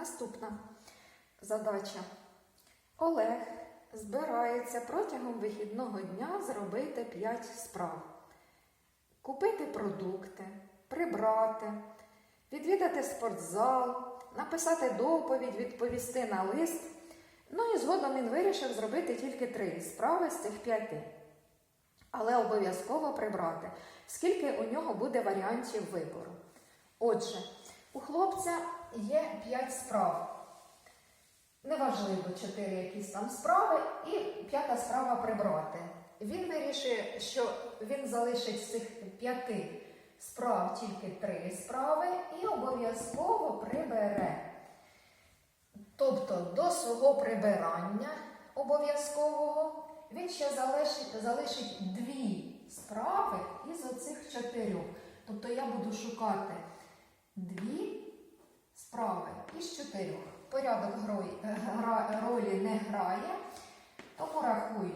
Наступна задача. Олег збирається протягом вихідного дня зробити 5 справ. Купити продукти, прибрати, відвідати спортзал, написати доповідь, відповісти на лист. Ну і згодом він вирішив зробити тільки три справи з цих п'яти. Але обов'язково прибрати, скільки у нього буде варіантів вибору. Отже, у хлопця є 5 справ. Неважливо, 4 якісь там справи, і п'ята справа прибрати. Він вирішує, що він залишить з цих п'яти справ тільки три справи і обов'язково прибере. Тобто до свого прибирання обов'язкового він ще залишить, залишить дві справи із оцих чотирьох. Тобто я буду шукати дві справи із чотирьох. Порядок ролі не грає, тому рахую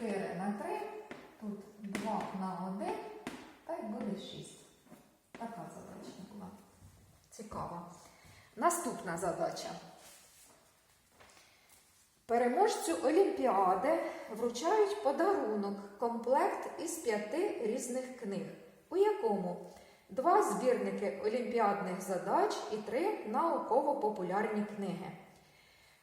4 на 3, тут 2 на 1, та й буде 6. Така задача була. Цікава. Наступна задача. Переможцю Олімпіади вручають подарунок комплект із п'яти різних книг, у якому два збірники олімпіадних задач і три науково-популярні книги.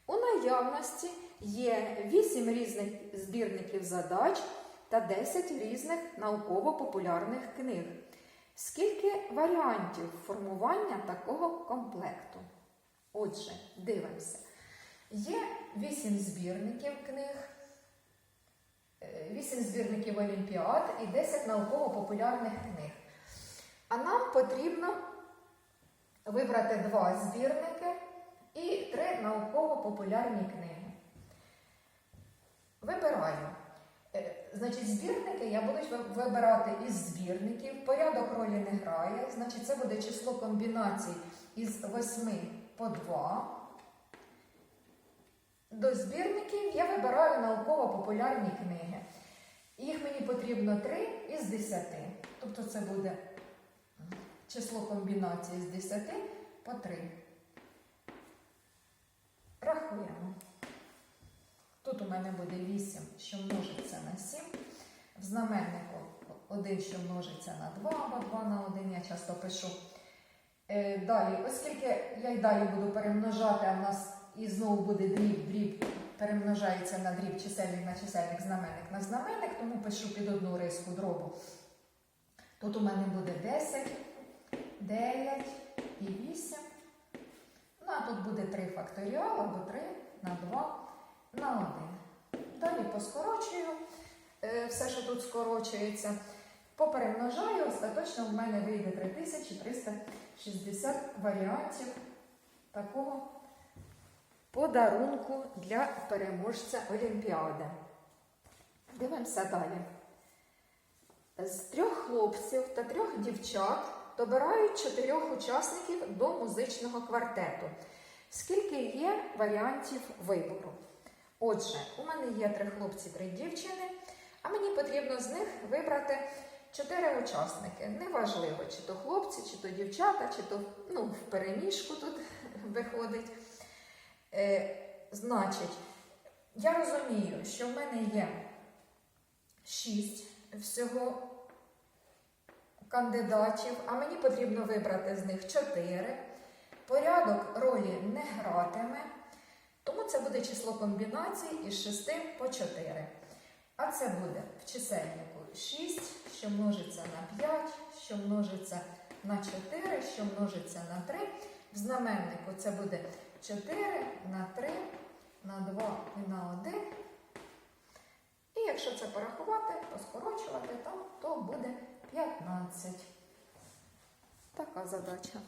У наявності є 8 різних збірників задач та 10 різних науково-популярних книг. Скільки варіантів формування такого комплекту? Отже, дивимося. Є 8 збірників книг, 8 збірників олімпіад і 10 науково-популярних книг. А нам потрібно вибрати два збірники і три науково-популярні книги. Вибираю. Е, Значить, збірники я буду вибирати із збірників. Порядок ролі не грає. Значить, це буде число комбінацій із 8 по 2. До збірників я вибираю науково-популярні книги. Їх мені потрібно 3 із 10. Тобто це буде число комбінації з 10 по 3. Рахуємо. Тут у мене буде 8, що множиться на 7. В знаменнику 1, що множиться на 2 або 2 на 1, я часто пишу. Е, далі, оскільки я й далі буду перемножати, а в нас і знову буде дріб, дріб перемножається на дріб чисельник на чисельник, знаменник на знаменник, тому пишу під одну риску дробу. Тут у мене буде 10, 9 і 8. Ну, а тут буде 3 факторіал або 3 на 2 на 1. Далі поскорочую е, все, що тут скорочується. Поперемножаю, остаточно в мене вийде 3360 варіантів такого подарунку для переможця Олімпіади. Дивимося далі. З трьох хлопців та трьох дівчат добирають чотирьох учасників до музичного квартету. Скільки є варіантів вибору? Отже, у мене є три хлопці, три дівчини, а мені потрібно з них вибрати чотири учасники. Неважливо, чи то хлопці, чи то дівчата, чи то ну, в переміжку тут виходить. Е, значить, я розумію, що в мене є шість всього кандидатів, а мені потрібно вибрати з них чотири. Порядок ролі не гратиме, тому це буде число комбінацій із 6 по 4. А це буде в чисельнику 6, що множиться на 5, що множиться на 4, що множиться на 3. В знаменнику це буде 4 на 3, на 2 і на 1. І якщо це порахувати, поскорочувати, там, то буде 15. Така задача.